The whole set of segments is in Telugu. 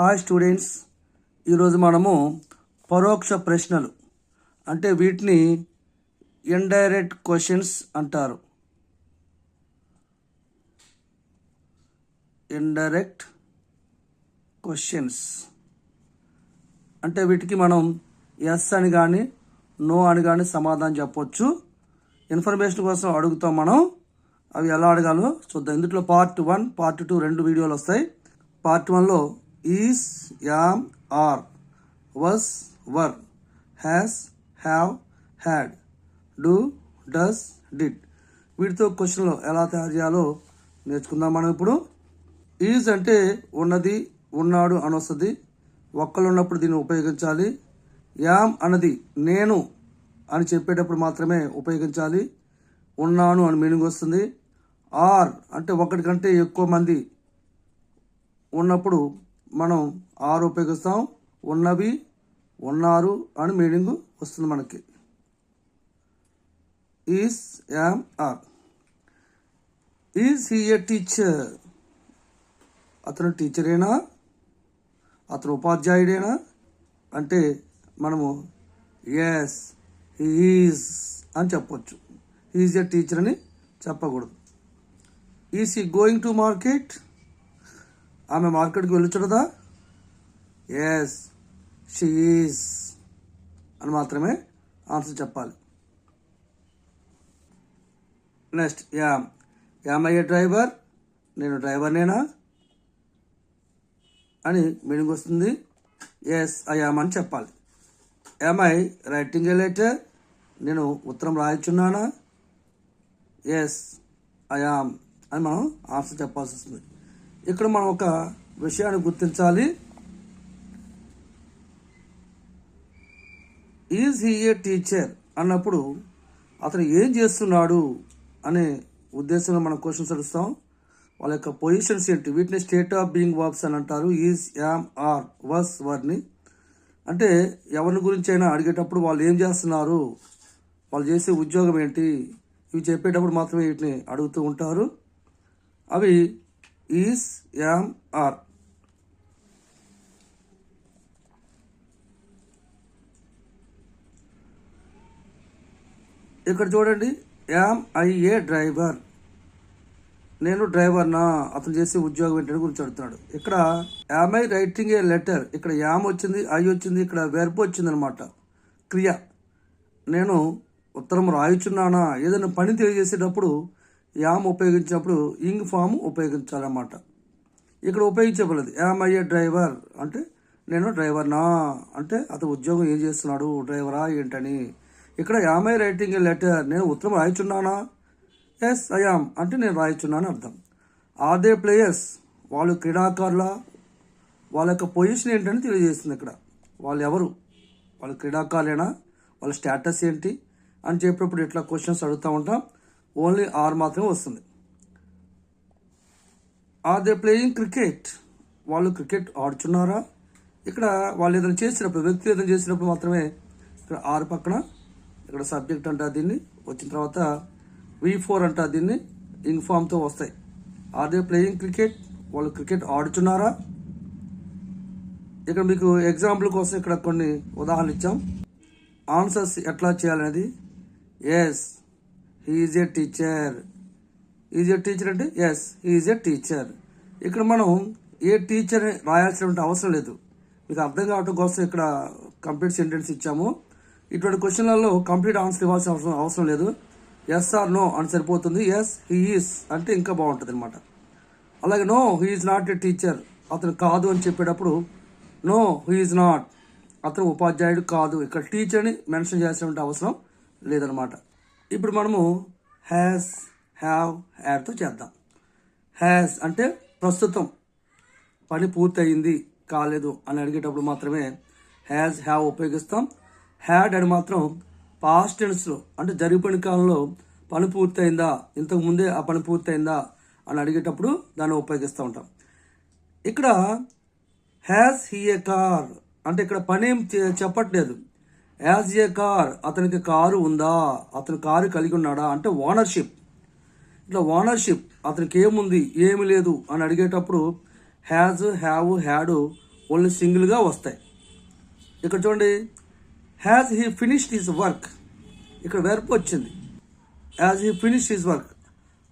Hi students. ఈరోజు మనము పరోక్ష ప్రశ్నలు అంటే వీటిని ఇండైరెక్ట్ క్వశ్చన్స్ అంటారు. ఇండైరెక్ట్ క్వశ్చన్స్ అంటే వీటికి మనం ఎస్ అని కానీ నో అని కానీ సమాధానం చెప్పొచ్చు. ఇన్ఫర్మేషన్ కోసం అడుగుతాం మనం. అవి ఎలా అడగాలో చూద్దాం. ఇందులో పార్ట్ వన్ పార్ట్ టూ రెండు వీడియోలు వస్తాయి. పార్ట్ వన్లో is am are was were has have had do does did వీటితో క్వశ్చన్లు ఎలా తయారు చేయాలో నేర్చుకుందాం మనం ఇప్పుడు. ఈజ్ అంటే ఉన్నది ఉన్నాడు అని వస్తుంది ఒక్కళ్ళు ఉన్నప్పుడు దీన్ని ఉపయోగించాలి. యామ్ అన్నది నేను అని చెప్పేటప్పుడు మాత్రమే ఉపయోగించాలి. ఉన్నాను అని మీనింగ్ వస్తుంది. ఆర్ అంటే ఒకటి కంటే ఎక్కువ మంది ఉన్నప్పుడు మనం ఆరు ఉపయోగిస్తాం. ఉన్నవి ఉన్నారు అని మీనింగ్ వస్తుంది మనకి. Is am are is he a teacher అతను టీచరేనా? అతను ఉపాధ్యాయుడేనా? అంటే మనము ఎస్ ఈజ్ అని చెప్పొచ్చు. ఈజ్ ఎ టీచర్ అని చెప్పకూడదు. ఈజ్ ఈ గోయింగ్ టు మార్కెట్ ఆమె మార్కెట్కి వెళ్ళుచున్నదా ఎస్ షీఈస్ అని మాత్రమే ఆన్సర్ చెప్పాలి. నెక్స్ట్ యామ్ యామయ్య డ్రైవర్ నేను డ్రైవర్నేనా అని మీనింగ్ వస్తుంది. ఎస్ ఐ యామ్ అని చెప్పాలి. Am I writing a letter నేను ఉత్తరం రాయచున్నానా? ఎస్ ఐ యామ్ అని మనం ఆన్సర్ చెప్పాల్సి వస్తుంది. ఇక్కడ మనం ఒక విషయాన్ని గుర్తించాలి. ఈజ్ హీ ఏ టీచర్ అన్నప్పుడు అతను ఏం చేస్తున్నాడు అనే ఉద్దేశంలో మనం క్వశ్చన్స్ అడుస్తాం వాళ్ళ యొక్క పొజిషన్స్ ఏంటి? వీటిని స్టేట్ ఆఫ్ బీయింగ్ వర్బ్స్ అని అంటారు. ఈజ్ యామ్ ఆర్ వర్స్ వర్ని అంటే ఎవరిని గురించి అయినా అడిగేటప్పుడు వాళ్ళు ఏం చేస్తున్నారు? వాళ్ళు చేసే ఉద్యోగం ఏంటి? ఇవి చెప్పేటప్పుడు మాత్రమే వీటిని అడుగుతూ ఉంటారు. అవి ఈస్ యామ్ ఆర్ ఇక్కడ చూడండి యామ్ ఐ ఏ డ్రైవర్ నేను డ్రైవర్నా అతను చేసే ఉద్యోగం ఏంటని గురించి అడుగుతున్నాడు. ఇక్కడ am I writing a letter ఇక్కడ యామ్ వచ్చింది ఐ వచ్చింది ఇక్కడ వెర్బ్ వచ్చింది అనమాట క్రియ. నేను ఉత్తరం రాయుచున్నానా? ఏదైనా పని తెలియజేసేటప్పుడు యామ్ ఉపయోగించినప్పుడు ఇంగ్ ఫామ్ ఉపయోగించాలన్నమాట. ఇక్కడ ఉపయోగించబడలేదు. యామ్ అయ్యే డ్రైవర్ అంటే నేను డ్రైవర్నా? అంటే అతను ఉద్యోగం ఏం చేస్తున్నాడు? డ్రైవరా ఏంటని. ఇక్కడ am I writing a letter? నేను ఉత్తరం రాయిచున్నానా? ఎస్ అయామ్ అంటే నేను రాయిచున్నాను అర్థం. Are they players? వాళ్ళు క్రీడాకారుల? వాళ్ళ యొక్క పొజిషన్ ఏంటని తెలియజేస్తుంది ఇక్కడ. వాళ్ళు ఎవరు? వాళ్ళు క్రీడాకారులేనా? వాళ్ళ స్టేటస్ ఏంటి? అని చెప్పేప్పుడు ఇట్లా క్వశ్చన్స్ అడుగుతూ ఉంటాం. ఓన్లీ ఆర్ మాత్రమే వస్తుంది. Are they playing cricket? వాళ్ళు క్రికెట్ ఆడుచున్నారా? ఇక్కడ వాళ్ళు ఏదైనా చేసినప్పుడు వ్యక్తి ఏదైనా చేసినప్పుడు మాత్రమే ఇక్కడ ఆరు పక్కన ఇక్కడ సబ్జెక్ట్ అంటారు దీన్ని వచ్చిన తర్వాత వి ఫోర్ అంటారు దీన్ని ఇన్ఫామ్తో వస్తాయి. Are they playing cricket? వాళ్ళు క్రికెట్ ఆడుచున్నారా? ఇక్కడ మీకు ఎగ్జాంపుల్ కోసం ఇక్కడ కొన్ని ఉదాహరణలు ఇచ్చాం. ఆన్సర్స్ ఎట్లా చేయాలనేది? Yes he is a teacher is a teacher అంటే ఎస్ ఈజ్ ఏ టీచర్ ఇక్కడ మనం ఏ టీచర్ రాయాల్సినటువంటి అవసరం లేదు. మీకు అర్థం కావడం కోసం ఇక్కడ కంప్లీట్ సెంటెన్స్ ఇచ్చాము. ఇటువంటి క్వశ్చన్లలో కంప్లీట్ ఆన్సర్ ఇవ్వాల్సిన అవసరం అవసరం లేదు. ఎస్ ఆర్ నో అని సరిపోతుంది. ఎస్ హీ ఈస్ అంటే ఇంకా బాగుంటుంది అనమాట అలాగే no he is not a teacher అతను కాదు అని చెప్పేటప్పుడు నో హీ ఈజ్ నాట్ అతను ఉపాధ్యాయుడు కాదు. ఇక్కడ టీచర్ని మెన్షన్ చేసినటువంటి అవసరం లేదనమాట ఇప్పుడు మనము హ్యాస్ హ్యావ్ హ్యాడ్తో చేద్దాం. హ్యాస్ అంటే ప్రస్తుతం పని పూర్తయింది కాలేదు అని అడిగేటప్పుడు మాత్రమే హ్యాస్ హ్యావ్ ఉపయోగిస్తాం. హ్యాడ్ అని మాత్రం పాస్ట్ టెన్స్లో అంటే జరిగిపోయిన కాలంలో పని పూర్తయిందా ఇంతకు ముందే ఆ పని పూర్తయిందా అని అడిగేటప్పుడు దాన్ని ఉపయోగిస్తూ ఉంటాం. ఇక్కడ హ్యాస్ హీ ఏ కార్ అంటే ఇక్కడ పని ఏం చే- చెప్పట్లేదు. యాజ్ ఏ కార్ అతనికి కారు ఉందా? అతను కారు కలిగి ఉన్నాడా? అంటే ఓనర్షిప్. ఇట్లా ఓనర్షిప్ అతనికి ఏముంది? ఏమి లేదు అని అడిగేటప్పుడు హ్యాజ్ హ్యావ్ హ్యాడ్ ఓన్లీ సింగిల్గా వస్తాయి. ఇక్కడ చూడండి. Has he finished his work ఇక్కడ వెర్పు వచ్చింది. Has he finish his work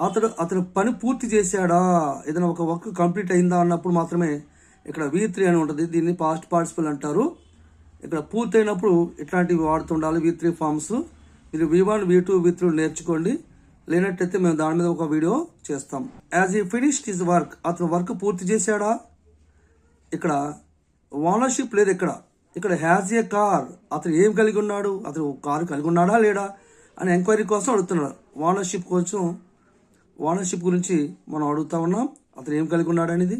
అతడు అతను పని పూర్తి చేశాడా? ఏదైనా ఒక వర్క్ కంప్లీట్ అయిందా అన్నప్పుడు మాత్రమే ఇక్కడ వి త్రీ అని ఉంటుంది. దీన్ని పాస్ట్ పార్టిసిపల్ అంటారు. ఇక్కడ పూర్తయినప్పుడు ఇట్లాంటివి వాడుతుండాలి వి త్రీ ఫార్మ్స్ మీరు V one V two V three నేర్చుకోండి. లేనట్టయితే మేము దాని మీద ఒక వీడియో చేస్తాం. Has he finished his work అతను వర్క్ పూర్తి చేశాడా? ఇక్కడ ఓనర్షిప్ లేదు ఇక్కడ. ఇక్కడ హ్యాజ్ ఏ కార్ అతను ఏం కలిగి ఉన్నాడు? అతను కారు కలిగి ఉన్నాడా లేడా? అని ఎంక్వైరీ కోసం అడుగుతున్నాడు ఓనర్షిప్ కోసం ఓనర్షిప్ గురించి మనం అడుగుతా ఉన్నాం. అతను ఏం కలిగి ఉన్నాడు అనేది.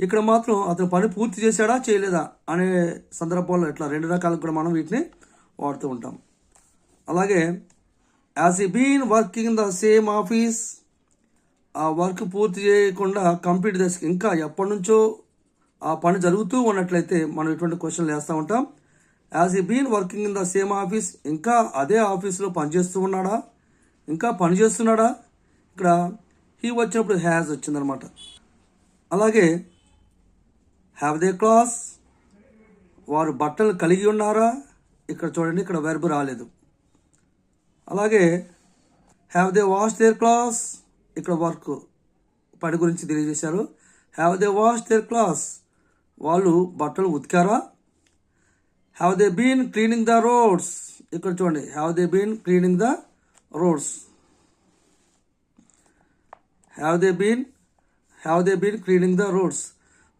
ఇక్కడ మాత్రం అతను పని పూర్తి చేశాడా చేయలేదా అనే సందర్భాల్లో ఇట్లా రెండు రకాలు కూడా మనం వీటిని వాడుతూ ఉంటాం. అలాగే has he been working in the same office ఆ వర్క్ పూర్తి చేయకుండా కంప్లీట్ దశకి ఇంకా ఎప్పటి నుంచో ఆ పని జరుగుతూ ఉన్నట్లయితే మనం ఇటువంటి క్వశ్చన్లు వేస్తూ ఉంటాం. Has he been working in the same office ఇంకా అదే ఆఫీస్లో పనిచేస్తూ ఉన్నాడా? ఇంకా పని చేస్తున్నాడా? ఇక్కడ హీ వచ్చినప్పుడు హ్యాజ్ వచ్చిందనమాట అలాగే హ్యావ్ దే క్లాస్ వారు బట్టలు కలిగి ఉన్నారా? ఇక్కడ చూడండి ఇక్కడ వెర్బ్ రాలేదు. అలాగే have they wash their clothes ఇక్కడ వర్క్ పని గురించి తెలియజేశారు. Have they wash their clothes వాళ్ళు బట్టలు ఉతికారా? Have they been cleaning the roads ఇక్కడ చూడండి have they been cleaning the roads have they been have they been cleaning the roads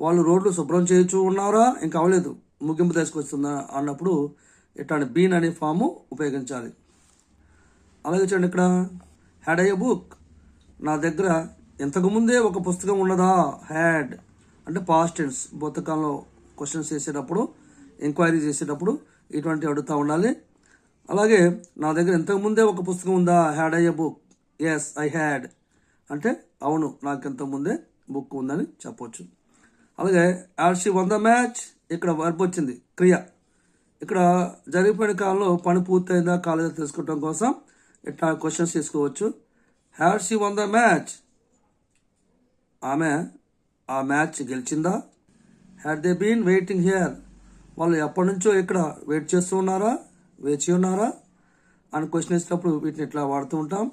వాళ్ళు రోడ్లు శుభ్రం చేయొచ్చు ఉన్నారా? ఇంకా అవ్వలేదు ముగింపు తీసుకొస్తుందా అన్నప్పుడు ఇట్లాంటి బీన్ అనే ఫాము ఉపయోగించాలి. అలాగే చూడండి ఇక్కడ. హ్యాడ్ అయ్యే బుక్ నా దగ్గర ఇంతకుముందే ఒక పుస్తకం ఉన్నదా? హ్యాడ్ అంటే పాస్ట్ టెన్స్ పుస్తకంలో క్వశ్చన్స్ చేసేటప్పుడు ఎంక్వైరీ చేసేటప్పుడు ఇటువంటి అడుగుతూ ఉండాలి. అలాగే నా దగ్గర ఇంతకు ముందే ఒక పుస్తకం ఉందా? హ్యాడ్ అయ్యే బుక్ ఎస్ ఐ హ్యాడ్ అంటే అవును నాకు ఇంతకు ముందే బుక్ ఉందని చెప్పొచ్చు. అలాగే యాడ్షి వంద మ్యాచ్ ఇక్కడ వర్బ్ వచ్చింది క్రియ. ఇక్కడ జరిగిపోయిన కాలంలో పని పూర్తయిందా కాలేదా తెలుసుకోవడం కోసం ఇట్లా క్వశ్చన్స్ తీసుకోవచ్చు. Had she won the match. ఆమె ఆ match గెలిచిందా? Had they been waiting here వాళ్ళు ఎప్పటి నుంచో ఇక్కడ వెయిట్ చేస్తూ ఉన్నారా? వేచి ఉన్నారా? అని క్వశ్చన్ ఇచ్చినప్పుడు వీటిని ఇట్లా వాడుతూ ఉంటాం.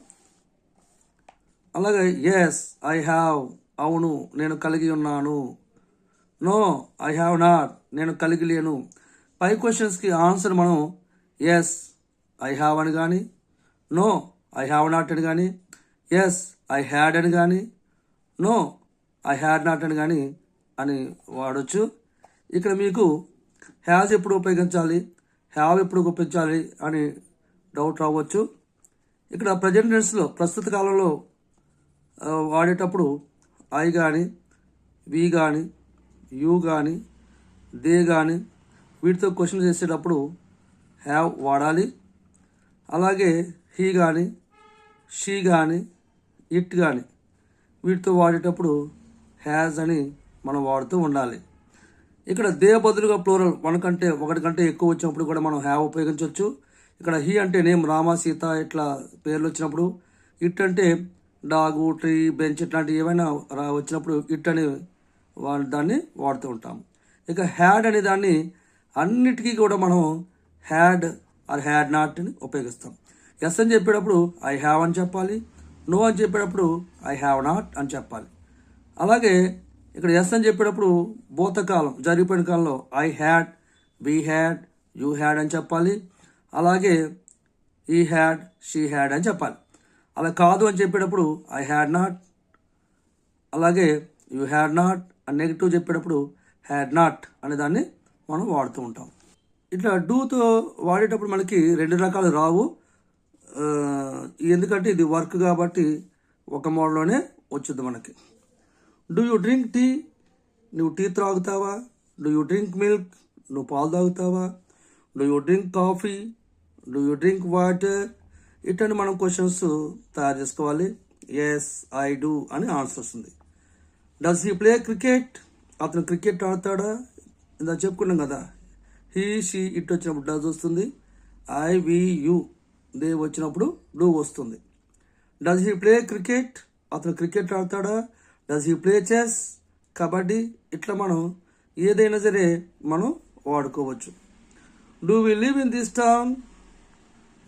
అలాగే ఎస్ ఐ హ్యావ్ అవును నేను కలిగి ఉన్నాను. నో ఐ హ్యావ్ నాట్ నేను కలిగి లేను. పై క్వశ్చన్స్కి ఆన్సర్ మనం ఎస్ ఐ హ్యావ్ అని కానీ నో ఐ హ్యావ్ నాట్ అని కానీ ఎస్ ఐ హ్యాడ్ అని కానీ నో ఐ హ్యాడ్ నాట్ అని కానీ అని వాడచ్చు. ఇక్కడ మీకు హ్యాజ్ ఎప్పుడు ఉపయోగించాలి హ్యావ్ ఎప్పుడు ఉపయోగించాలి అని డౌట్ రావచ్చు. ఇక్కడ ప్రజెంట్ టెన్స్లో ప్రస్తుత కాలంలో వాడేటప్పుడు ఐ కానీ వి కానీ యూ కానీ దే కానీ వీటితో క్వశ్చన్ చేసేటప్పుడు హ్యావ్ వాడాలి. అలాగే హీ కానీ షీ కానీ ఇట్ కానీ వీటితో వాడేటప్పుడు హ్యాజ్ అని మనం వాడుతూ ఉండాలి. ఇక్కడ దే బదులుగా ప్లూరల్ వన్ కంటే ఒకటి కంటే ఎక్కువ వచ్చినప్పుడు కూడా మనం హ్యావ్ ఉపయోగించవచ్చు. ఇక్కడ హీ అంటే నేమ్ రామ సీత ఇట్లా పేర్లు వచ్చినప్పుడు ఇట్ అంటే డాగు ట్రీ బెంచ్ ఇట్లాంటివి ఏమైనా రా- వచ్చినప్పుడు ఇట్ అని వా- దాన్ని వాడుతూ ఉంటాం ఇక హ్యాడ్ అనే దాన్ని అన్నిటికీ కూడా మనం హ్యాడ్ ఆర్ హ్యాడ్ నాట్ని ఉపయోగిస్తాం. ఎస్ అని చెప్పేటప్పుడు ఐ హ్యావ్ అని చెప్పాలి. నో అని చెప్పేటప్పుడు ఐ హ్యావ్ నాట్ అని చెప్పాలి. అలాగే ఇక్కడ ఎస్ అని చెప్పేటప్పుడు భూతకాలం జరిగిపోయిన కాలంలో I had we had you had అని చెప్పాలి. అలాగే ఈ హ్యాడ్ షీ హ్యాడ్ అని చెప్పాలి. అలా కాదు అని చెప్పేటప్పుడు ఐ హ్యాడ్ నాట్ అలాగే యూ హ్యాడ్ నాట్ నెగిటివ్ చెప్పేటప్పుడు హ్యాడ్ నాట్ అనే దాన్ని మనం వాడుతూ ఉంటాం. ఇట్లా డూతో వాడేటప్పుడు మనకి రెండు రకాలు రావు. ఎందుకంటే ఇది వర్క్ కాబట్టి ఒక మోడల్లోనే వచ్చుద్ది మనకి. డూ యూ డ్రింక్ టీ నువ్వు టీ త్రాగుతావా? డూ యూ డ్రింక్ మిల్క్ నువ్వు పాలు తాగుతావా? Do you drink coffee do you drink water ఇట్లాంటి మనం క్వశ్చన్స్ తయారు చేసుకోవాలి. ఎస్ ఐ డూ అని ఆన్సర్ వస్తుంది. Does he play cricket. అతను క్రికెట్ ఆడతాడా? ఇందా చెప్పుకున్నాం కదా. హీ షీ ఇట్ వచ్చినప్పుడు డస్ వస్తుంది. ఐ వి యు దే వచ్చినప్పుడు డూ వస్తుంది. Does he play cricket. అతను cricket ఆడతాడా? Does he play chess kabaddi ఇట్లా మనం ఏదైనా సరే మనం వాడుకోవచ్చు. Do we live in this town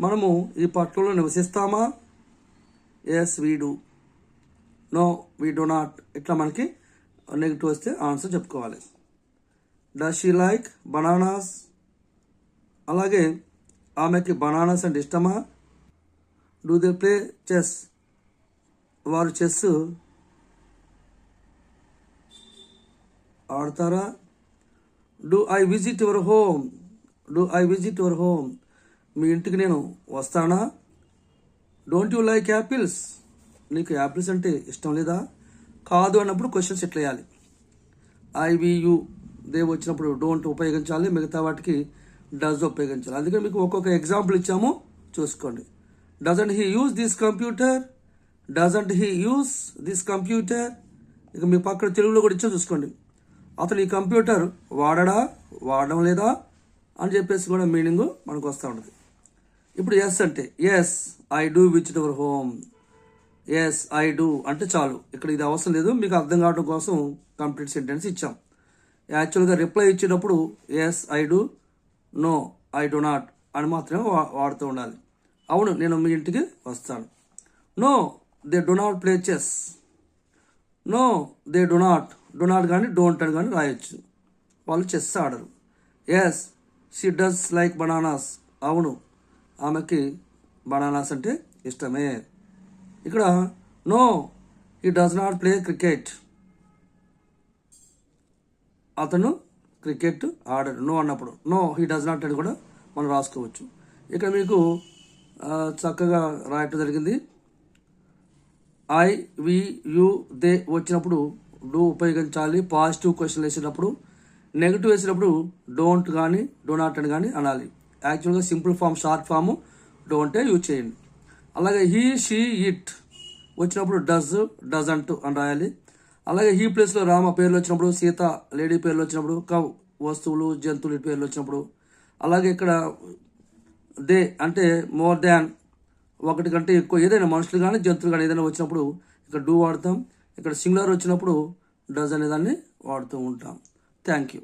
మనము ఈ పట్టణంలో నివసిస్తామా? Yes we do no we do not ఇట్లా మనకి నెగిటివ్ వస్తే ఆన్సర్ చెప్పుకోవాలి. డస్ షీ లైక్ బనానాస్ అలాగే ఆమెకి బనానాస్ అంటే ఇష్టమా? డూ దే ప్లే చెస్ వారు చెస్ ఆడతారా? Do I visit your home do I visit your home మీ ఇంటికి నేను వస్తానా? డోంట్ యూ లైక్ యాపిల్స్ నీకు యాపిల్స్ అంటే ఇష్టం లేదా? కాదు అన్నప్పుడు క్వశ్చన్స్ ఎట్లా వేయాలి ఐవియు దేవ్ వచ్చినప్పుడు డోంట్ ఉపయోగించాలి మిగతా వాటికి డజ్ ఉపయోగించాలి. అందుకని మీకు ఒక్కొక్క ఎగ్జాంపుల్ ఇచ్చాము చూసుకోండి. Doesn't he use this computer doesn't he use this computer ఇక మీ పక్కన తెలుగులో కూడా ఇచ్చా చూసుకోండి. అతను ఈ కంప్యూటర్ వాడడా వాడడం లేదా అని చెప్పేసి కూడా మీనింగ్ మనకు వస్తూ ఉంటుంది. ఇప్పుడు ఎస్ అంటే yes I do which our home yes I do అంటే చాలు. ఇక్కడ ఇది అవసరం లేదు. మీకు అర్థం కావడం కోసం కంప్లీట్ సెంటెన్స్ ఇచ్చాం. యాక్చువల్గా రిప్లై ఇచ్చేటప్పుడు yes I do no I do not అని మాత్రమే వా- వాడుతూ ఉండాలి. అవును నేను మీ ఇంటికి వస్తాను. No they do not play chess no they do not do not కానీ డోంట్ అని కానీ రాయొచ్చు. వాళ్ళు చెస్ ఆడరు. Yes she does like bananas అవును. ఆమెకి బనానాస్ అంటే ఇష్టమే. ఇక్కడ no he does not play cricket అతను క్రికెట్ ఆడడు. నో అన్నప్పుడు. నో హీ డస్ నాట్ అని కూడా మనం రాసుకోవచ్చు. ఇక్కడ మీకు చక్కగా రాయటం జరిగింది. ఐ వి యు దే వచ్చినప్పుడు డూ ఉపయోగించాలి. పాజిటివ్ క్వశ్చన్ వేసినప్పుడు నెగిటివ్ వేసినప్పుడు డోంట్ కానీ డోనాట్ అని కానీ అనాలి. యాక్చువల్గా సింపుల్ ఫామ్ షార్ట్ ఫామ్ డోంటే యూజ్ చేయండి. అలాగే హీ షీ ఇట్ వచ్చినప్పుడు డజ్ డజంట్ అని రాయాలి. అలాగే ఈ ప్లేస్లో రామ పేర్లు వచ్చినప్పుడు సీత లేడీ పేర్లు వచ్చినప్పుడు కవ్ వస్తువులు జంతువులు పేర్లు వచ్చినప్పుడు. అలాగే ఇక్కడ దే అంటే మోర్ దాన్ ఒకటి కంటే ఎక్కువ ఏదైనా మనుషులు కానీ జంతువులు కానీ ఏదైనా వచ్చినప్పుడు ఇక్కడ డూ వాడతాం. ఇక్కడ సింగులర్ వచ్చినప్పుడు డజ్ అనేదాన్ని వాడుతూ ఉంటాం. Thank you